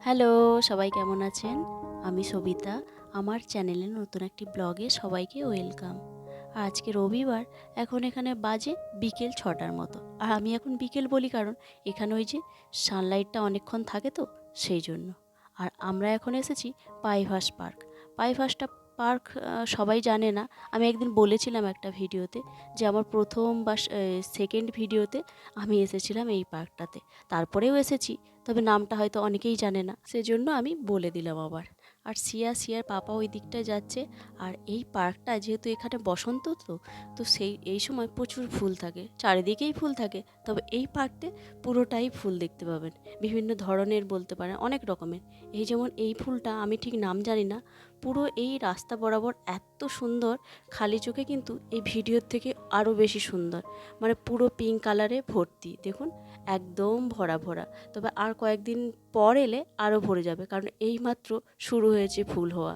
Hello, সবাই কেমন আছেন? আমি সবিতা। আমার চ্যানেলে নতুন একটি ব্লগে সবাইকে ওয়েলকাম। আজকে রবিবার, এখন এখানে বাজে বিকেল ছটার মতো। আর আমি এখন বিকেল বলি কারণ এখানে ওই যে সানলাইটটা অনেকক্ষণ থাকে তো, সেই জন্য। আর আমরা এখন এসেছি পাইভাস পার্ক। পাইভাসটা পার্ক সবাই জানে না। আমি একদিন বলেছিলাম একটা ভিডিওতে যে আমার প্রথম বা সেকেন্ড ভিডিওতে আমি এসেছিলাম এই পার্কটাতে। তারপরেও এসেছি, তবে নামটা হয়তো অনেকেই জানে না, সেজন্য আমি বলে দিলাম আবার। আর সিয়া সিয়ার পাপা ওই দিকটায় যাচ্ছে। আর এই পার্কটা যেহেতু এখানে বসন্ত তো তো সেই, এই সময় প্রচুর ফুল থাকে। চারিদিকেই ফুল থাকে, তবে এই পার্কতে পুরোটাই ফুল দেখতে পাবেন। বিভিন্ন ধরনের বলতে পারেন, অনেক রকমের। এই যেমন এই ফুলটা, আমি ঠিক নাম জানি না, পুরো এই রাস্তা বরাবর এত সুন্দর, খালি চোখে কিন্তু এই ভিডিওর থেকে আরও বেশি সুন্দর। মানে পুরো পিঙ্ক কালারে ভর্তি, দেখুন। একদম ভরা ভরা। তবে আর কয়েকদিন পর এলে আরও ভরে যাবে, কারণ এইমাত্র শুরু হয়েছে ফুল হওয়া।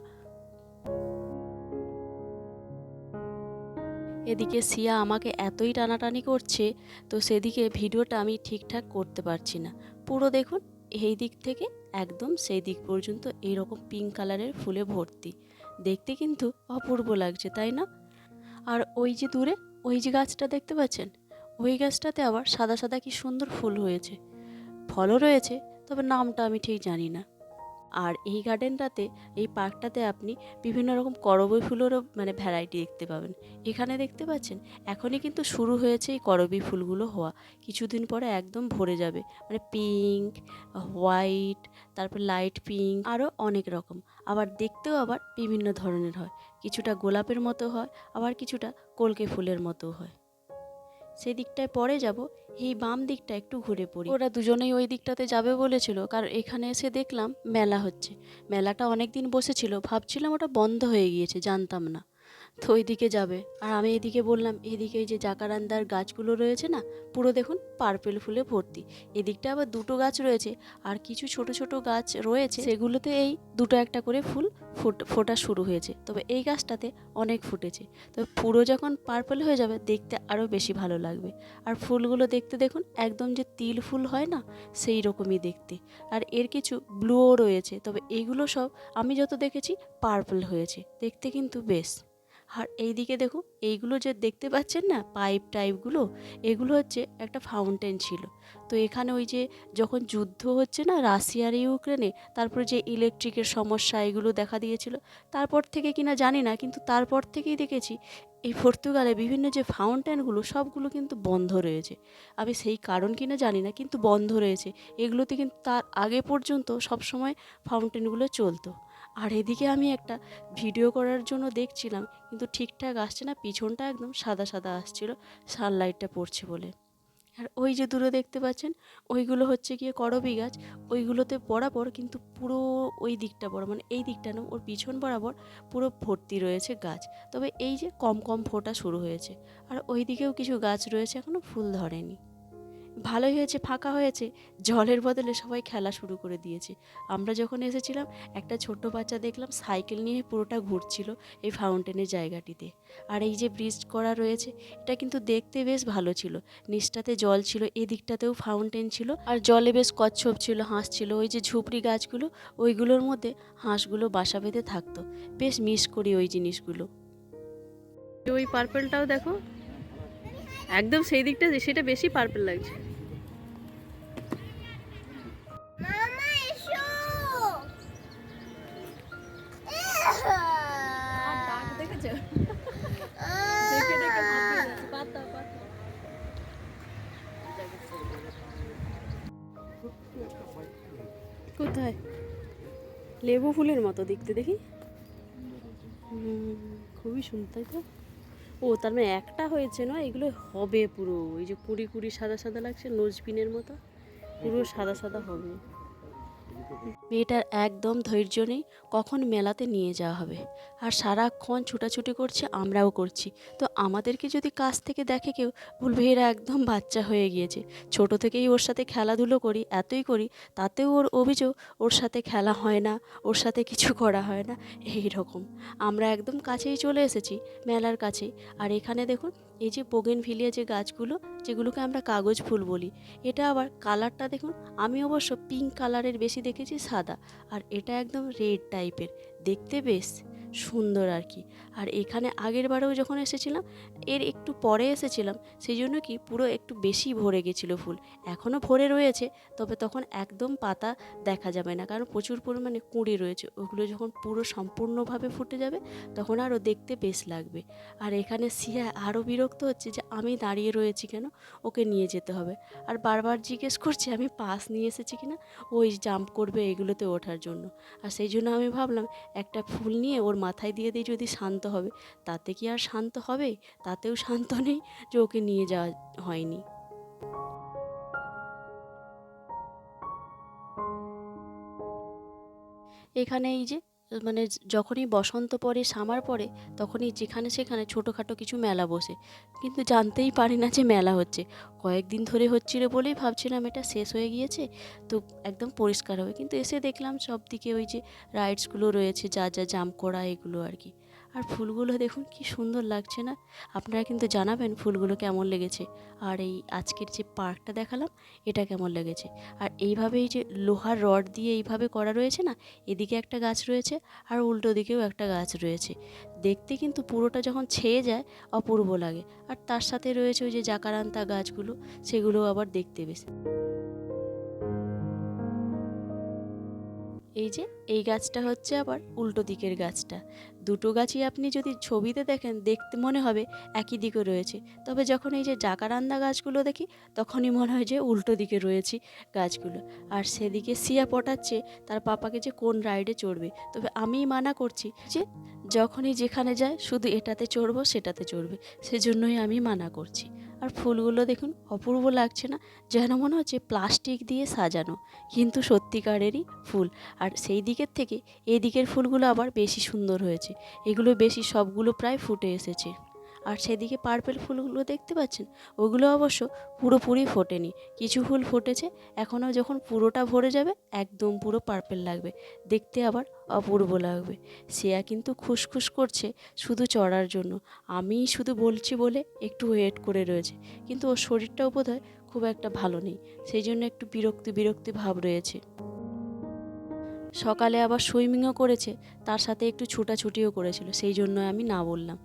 এদিকে সিয়া আমাকে এতই টানাটানি করছে, তো সেদিকে ভিডিওটা আমি ঠিকঠাক করতে পারছি না। পুরো দেখুন, এই দিক থেকে একদম সেই দিক পর্যন্ত এইরকম পিঙ্ক কালারের ফুলে ভর্তি। দেখতে কিন্তু অপূর্ব লাগছে, তাই না? আর ওই যে দূরে, ওই যে গাছটা দেখতে পাচ্ছেন? ওই গাছটাতে আবার সাদা সাদা কি সুন্দর ফুল হয়েছে। ফলও রয়েছে, তবে নামটা আমি ঠিক জানি না। আর এই গার্ডেনটাতে, এই পার্কটাতে আপনি বিভিন্ন রকম করবী ফুলেরও মানে ভ্যারাইটি দেখতে পাবেন। এখানে দেখতে পাচ্ছেন, এখনই কিন্তু শুরু হয়েছে এই করবী ফুলগুলো হওয়া। কিছুদিন পরে একদম ভরে যাবে। মানে পিঙ্ক, হোয়াইট, তারপর লাইট পিঙ্ক, আরও অনেক রকম। আবার দেখতেও আবার বিভিন্ন ধরনের হয়। কিছুটা গোলাপের মতো হয়, আবার কিছুটা কলকে ফুলের মতো হয়। সেই দিকটায় পরে যাব, এই বাম দিকটা একটু ঘুরে পড়ি। ওরা দুজনেই ওই দিকটাতে যাবে বলেছিল, কারণ এখানে এসে দেখলাম মেলা হচ্ছে। মেলাটা অনেক দিন বসেছিল, ভাবছিলাম ওটা বন্ধ হয়ে গিয়েছে, জানতাম না। তো ওই দিকে যাবে। আর আমি এদিকে বললাম, এদিকে যে জাকারান্দার গাছগুলো রয়েছে না, পুরো দেখুন পার্পেল ফুলে ভর্তি। এদিকটা আবার দুটো গাছ রয়েছে, আর কিছু ছোট ছোট গাছ রয়েছে, সেগুলোতে এই দুটো একটা করে ফুল ফুট, ফোটা শুরু হয়েছে। তবে এই গাছটাতে অনেক ফুটেছে। তবে পুরো যখন পার্পল হয়ে যাবে, দেখতে আরও বেশি ভালো লাগবে। আর ফুলগুলো দেখতে দেখুন, একদম যে তিল ফুল হয় না, সেই রকমই দেখতে। আর এর কিছু ব্লুও রয়েছে, তবে এগুলো সব আমি যত দেখেছি পার্পল হয়েছে। দেখতে কিন্তু বেশ। আর এইদিকে দেখুন, এইগুলো যে দেখতে পাচ্ছেন না, পাইপ টাইপগুলো এগুলো হচ্ছে একটা ফাউন্টেন ছিল। তো এখানে ওই যে যখন যুদ্ধ হচ্ছে না রাশিয়ার ইউক্রেনে, তারপরে যে ইলেকট্রিকের সমস্যা এগুলো দেখা দিয়েছিল। তারপর থেকে কিনা জানি না, কিন্তু তারপর থেকেই দেখেছি, এই পর্তুগালে বিভিন্ন যে ফাউন্টেনগুলো সবগুলো কিন্তু বন্ধ রয়েছে। আমি সেই কারণ কিনা জানি না, কিন্তু বন্ধ রয়েছে। এগুলোতে কিন্তু তার আগে পর্যন্ত সবসময় ফাউন্টেনগুলো চলতো। আর এদিকে আমি একটা ভিডিও করার জন্য দেখছিলাম, কিন্তু ঠিকঠাক আসছে না, পিছনটা একদম সাদা সাদা আসছিল সানলাইটটা পড়ছে বলে। আর ওই যে দূরে দেখতে পাচ্ছেন, ওইগুলো হচ্ছে গিয়ে করবি গাছ, ওইগুলোতে বরাবর কিন্তু পুরো ওই দিকটা বড় মানে এই দিকটা না, ওর পিছন বরাবর পুরো ভর্তি রয়েছে গাছ। তবে এই যে কম কম ফোটা শুরু হয়েছে, আর ওই দিকেও কিছু গাছ রয়েছে এখনও ফুল ধরেনি। ভালোই হয়েছে, ফাঁকা হয়েছে, জলের বদলে সবাই খেলা শুরু করে দিয়েছে। আমরা যখন এসেছিলাম, একটা ছোট্ট বাচ্চা দেখলাম সাইকেল নিয়ে পুরোটা ঘুরছিল এই ফাউন্টেনের জায়গাটিতে। আর এই যে ব্রিজ করা রয়েছে, এটা কিন্তু দেখতে বেশ ভালো ছিল। নিচটাতে জল ছিল, এদিকটাতেও ফাউন্টেন ছিল, আর জলে বেশ কচ্ছপ ছিল, হাঁস ছিল। ওই যে ঝুপড়ি গাছগুলো, ওইগুলোর মধ্যে হাঁসগুলো বাসা বেঁধে থাকতো। বেশ মিস করি ওই জিনিসগুলো। ওই পার্পেলটাও দেখো। একদম সেই দিকটা সেটা বেশি পার্পেল লাগছে। কোথায়? লেবু ফুলের মতো দেখতে দেখি। খুবই সুন্দর তাই তো? ও, তার মানে একটা হয়েছে না, এগুলো হবে পুরো, ওই যে কুড়ি কুড়ি সাদা সাদা লাগছে নোজপিনের মতো? পুরো সাদা সাদা হবে। মেয়েটার একদম ধৈর্য নেই, কখন মেলাতে নিয়ে যাওয়া হবে। আর সারাক্ষণ ছুটাছুটি করছে, আমরাও করছি। তো আমাদেরকে যদি কাছ থেকে দেখে কেউ এরা একদম বাচ্চা হয়ে গিয়েছে। ছোট থেকেই ওর সাথে খেলাধুলো করি, এতই করি, তাতেও ওর অভিযোগ, ওর সাথে খেলা হয় না, ওর সাথে কিছু করা হয় না, এই রকম। আমরা একদম কাছেই চলে এসেছি, মেলার কাছেই। আর এখানে দেখুন, এই যে বোগেন ভিলিয়া যে গাছগুলো, যেগুলোকে আমরা কাগজ ফুল বলি, এটা আবার কালারটা দেখুন, আমি অবশ্য পিঙ্ক কালারের বেশি দেখেছি সাদা। আর এটা একদম রেড টাইপের দেখতে বেশ সুন্দর আর কি। আর এখানে আগের বারেও যখন এসেছিলাম, এর একটু পরে এসেছিলাম, সেই জন্য কি পুরো একটু বেশি ভরে গেছিল ফুল। এখনও ভরে রয়েছে, তবে তখন একদম পাতা দেখা যাবে না, কারণ প্রচুর পরিমাণে কুঁড়ি রয়েছে। ওগুলো যখন পুরো সম্পূর্ণভাবে ফুটে যাবে, তখন আরও দেখতে বেশ লাগবে। আর এখানে সিয়া আরও বিরক্ত হচ্ছে যে আমি দাঁড়িয়ে রয়েছি কেন? ওকে নিয়ে যেতে হবে। আর বারবার জিজ্ঞেস করছে, আমি পাস নিয়ে এসেছি কিনা ওই জাম্প করবে এগুলোতে ওঠার জন্য। আর সেই জন্য আমি ভাবলাম, একটা ফুল নিয়ে ওর মাথায় দিয়ে দিই যদি শান্ত হবে, তাতে কি আর শান্ত হবে? তাতেও শান্ত নেই, যে ওকে নিয়ে যাওয়া হয়নি। এখানে এই যে মানে যখনই বসন্ত পরে সামার পরে তখনই যেখানে সেখানে ছোটোখাটো কিছু মেলা বসে। কিন্তু জানতেই পারি না যে মেলা হচ্ছে। কয়েকদিন ধরে হচ্ছিল বলেই ভাবছিলাম এটা শেষ হয়ে গিয়েছে, তো একদম পরিষ্কার হবে। কিন্তু এসে দেখলাম সব দিকে ওই যে রাইডসগুলো রয়েছে, যা যা জাম করা এগুলো আর কি। আর ফুলগুলো দেখুন কি সুন্দর লাগছে না? আপনারা কিন্তু জানাবেন ফুলগুলো কেমন লেগেছে। আর এই আজকের যে পার্কটা দেখালাম, এটা কেমন লেগেছে? আর এইভাবেই যে লোহার রড দিয়ে এইভাবে করা রয়েছে না, এদিকে একটা গাছ রয়েছে আর উল্টো দিকেও একটা গাছ রয়েছে। দেখতে কিন্তু পুরোটা যখন ছেয়ে যায়, অপূর্ব লাগে। আর তার সাথে রয়েছে ওই যে জাকারান্তা গাছগুলো সেগুলো আবার দেখতে বেশ। এই যে, এই গাছটা হচ্ছে আবার উল্টো দিকের গাছটা। দুটো গাছই আপনি যদি ছবিতে দেখেন, দেখতে মনে হবে একই দিকে রয়েছে। তবে যখন এই যে জাকারান্দা গাছগুলো দেখি, তখনই মনে হয় যে উল্টো দিকে রয়েছে গাছগুলো। আর সেদিকে সিয়া পটাচ্ছে, তার পাপাকে যে কোন রাইডে চড়বে। তবে আমিই মানা করছি যে, যখনই যেখানে যায়, শুধু এটাতে চড়বো, সেটাতে চড়বে। সেজন্যই আমি মানা করছি। আর ফুলগুলো দেখুন, অপূর্ব লাগছে না, যেন মনে হচ্ছে প্লাস্টিক দিয়ে সাজানো, কিন্তু সত্যিকারেরই ফুল। আর সেই দিকের থেকে এই দিকের ফুলগুলো আবার বেশি সুন্দর হয়েছে, এগুলো বেশি সবগুলো প্রায় ফুটে এসেছে। আর সেদিকে পার্পেল ফুলগুলো দেখতে পাচ্ছেন? ওগুলো অবশ্য পুরোপুরি ফোটেনি। কিছু ফুল ফুটেছে, এখনও যখন পুরোটা ভরে যাবে, একদম পুরো পার্পেল লাগবে। দেখতে আবার অপূর্ব লাগবে। শ্রেয়া কিন্তু খুসখুস করছে শুধু চড়ার জন্য। আমি শুধু বলছি বলে একটু ওয়েট করে রয়েছে। কিন্তু ওর শরীরটাও বোধ হয় খুব একটা ভালো নেই। সেই জন্য একটু বিরক্তি বিরক্তি ভাব রয়েছে। সকালে আবার সুইমিংও করেছে, তার সাথে একটু ছুটাছুটিও করেছিল। সেই জন্য আমি না বললাম।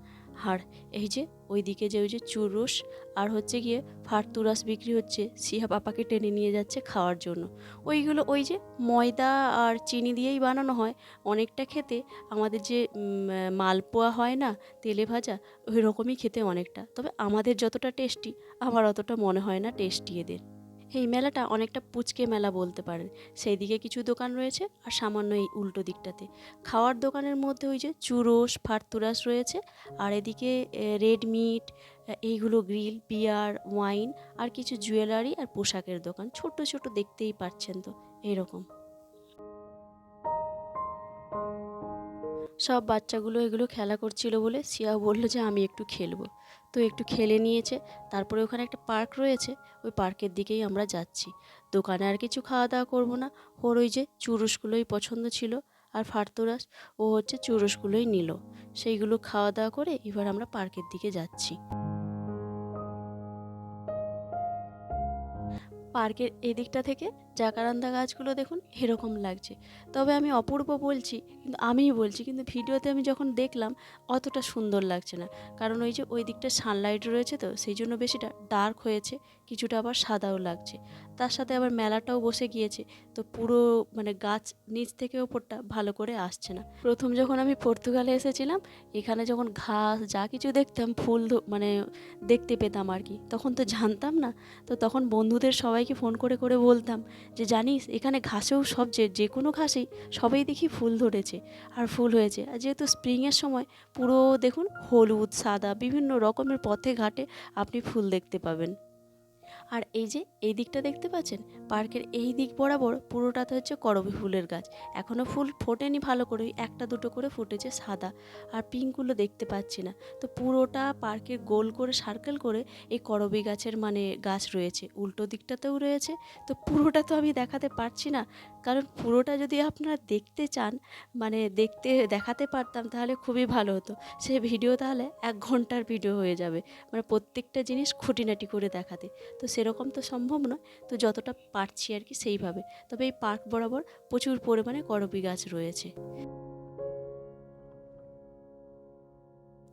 আর এই যে ওইদিকে যে ওই যে চুরুস আর হচ্ছে গিয়ে ফারতুরাস বিক্রি হচ্ছে, সিহা পাপাকে টেনে নিয়ে যাচ্ছে খাওয়ার জন্য। ওইগুলো ওই যে ময়দা আর চিনি দিয়েই বানানো হয়। অনেকটা খেতে আমাদের যে মালপোয়া হয় না, তেলে ভাজা ওই রকমই খেতে অনেকটা। তবে আমাদের যতটা টেস্টি, আমার অতটা মনে হয় না টেস্টি এদের। এই মেলাটা অনেকটা পুচকে মেলা বলতে পারেন। সেই দিকে কিছু দোকান রয়েছে আর সামান্য এই উল্টো দিকটাতে। খাওয়ার দোকানের মধ্যে ওই যে চুরস, ফারতুরাস রয়েছে আর এদিকে রেড মিট এইগুলো গ্রিল, বিয়ার, ওয়াইন আর কিছু জুয়েলারি আর পোশাকের দোকান। ছোট ছোট দেখতেই পাচ্ছেন তো, এরকম। সব বাচ্চাগুলো এগুলো খেলা করছিল বলে শিয়া বলল যে আমি একটু খেলব। তো একটু খেলে নিয়েছে। তারপরে ওখানে একটা পার্ক রয়েছে। ওই পার্কের দিকেই আমরা যাচ্ছি। দোকানে আর কিছু খাওয়া দাওয়া করব না। ওর ওই যে চুরুসগুলোই পছন্দ ছিল আর ফারতুরাস, ও হচ্ছে চুরুসগুলোই নিল। সেইগুলো খাওয়া দাওয়া করে এবার আমরা পার্কের দিকে যাচ্ছি। পার্কের এদিকটা থেকে জাকারান্দা গাছগুলো দেখুন এরকম লাগছে। তবে আমি অপূর্ব বলছি, কিন্তু আমিই বলছি, কিন্তু ভিডিওতে আমি যখন দেখলাম, অতটা সুন্দর লাগছে না। কারণ ওই যে ওই দিকটা সানলাইট রয়েছে তো, সেই জন্য বেশিটা ডার্ক হয়েছে, কিছুটা আবার সাদাও লাগছে। তার সাথে আবার মেলাটাও বসে গিয়েছে। তো পুরো মানে গাছ নিচ থেকে ওপরটা ভালো করে আসছে না। প্রথম যখন আমি পর্তুগালে এসেছিলাম, এখানে যখন ঘাস, যা কিছু দেখতাম, ফুল মানে দেখতে পেতাম আর কি। তখন তো জানতাম না। তো তখন বন্ধুদের সবাইকে ফোন করে করে বলতাম যে, জানিস, এখানে ঘাসেও সব যে যে কোনো ঘাসেই সবাই দেখি ফুল ধরেছে আর ফুল হয়েছে। আর যেহেতু স্প্রিংয়ের সময় পুরো দেখুন, হলুদ, সাদা বিভিন্ন রকমের পথে ঘাটে আপনি ফুল দেখতে পাবেন। আর এই যে, এই দিকটা দেখতে পাচ্ছেন? পার্কের এই দিক বরাবর পুরোটাতে হচ্ছে করবী ফুলের গাছ। এখনও ফুল ফোটেনি ভালো করে একটা দুটো করে ফুটেছে সাদা। আর পিঙ্কগুলো দেখতে পাচ্ছি না। তো পুরোটা পার্কের গোল করে সার্কেল করে এই করবী গাছের মানে গাছ রয়েছে। উল্টো দিকটাতেও রয়েছে। তো পুরোটা তো আমি দেখাতে পারছি না। কারণ পুরোটা যদি আপনারা দেখতে চান মানে দেখতে, দেখাতে পারতাম তাহলে খুবই ভালো হতো। সে ভিডিও তাহলে এক ঘণ্টার ভিডিও হয়ে যাবে মানে প্রত্যেকটা জিনিস খুঁটিনাটি করে দেখাতে। তো সেরকম তো সম্ভব নয়, তো যতটা পারছি আর কি সেইভাবে। তবে এই পার্ক বরাবর প্রচুর পরিমাণে করবি গাছ রয়েছে।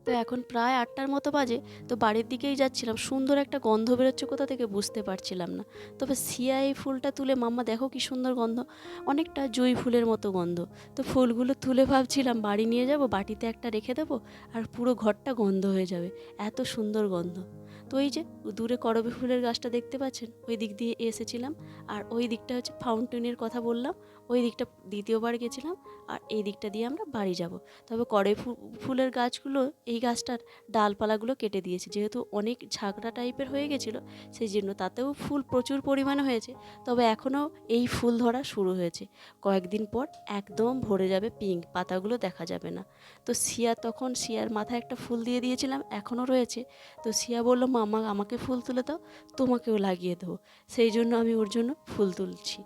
তো এখন প্রায় আটটার মতো বাজে, তো বাড়ির দিকেই যাচ্ছিলাম। সুন্দর একটা গন্ধ বেরোচ্ছে কোথা থেকে বুঝতে পারছিলাম না। তবে সিয়া এই ফুলটা তুলে, মাম্মা, দেখো কি সুন্দর গন্ধ। অনেকটা জুঁই ফুলের মতো গন্ধ। তো ফুলগুলো তুলে ভাবছিলাম, বাড়ি নিয়ে যাব, বাটিতে একটা রেখে দেবো, আর পুরো ঘরটা গন্ধ হয়ে যাবে। এত সুন্দর গন্ধ। তো ওই যে, দূরে করবী ফুলের গাছটা দেখতে পাচ্ছেন? ওই দিক দিয়ে এসেছিলাম। আর ওই দিকটা হচ্ছে ফাউন্টেনের কথা বললাম। ওই দিকটা দ্বিতীয়বার গেছিলাম আর এই দিকটা দিয়ে আমরা বাড়ি যাব। তবে করবী ফু- ফুলের গাছগুলো এই গাছটার ডালপালাগুলো কেটে দিয়েছে। যেহেতু অনেক ঝাঁকড়া টাইপের হয়ে গেছিল সেই জন্য তাতেও ফুল প্রচুর পরিমাণে হয়েছে। তবে এখনও এই ফুল ধরা শুরু হয়েছে। কয়েকদিন পর একদম ভরে যাবে পিঙ্ক, পাতাগুলো দেখা যাবে না। তো সিয়া তখন সিয়ার মাথায় একটা ফুল দিয়ে দিয়েছিলাম, এখনও রয়েছে। তো সিয়া বলল, মামা, আমাকে ফুল তুলে দাও, তোমাকেও লাগিয়ে দেবো। সেই জন্য আমি ওর জন্য ফুল তুলছি।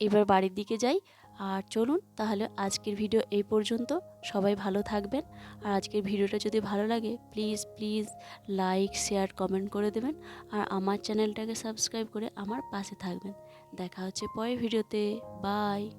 এবার বাড়ির দিকে যাই। আর চলুন, তাহলে আজকের ভিডিও এই পর্যন্ত। সবাই ভালো থাকবেন। আর আজকের ভিডিওটা যদি ভালো লাগে please please like share comment করে দেবেন। আর আমার চ্যানেলটাকে সাবস্ক্রাইব করে আমার পাশে থাকবেন। দেখা হচ্ছে পরের ভিডিওতে। বাই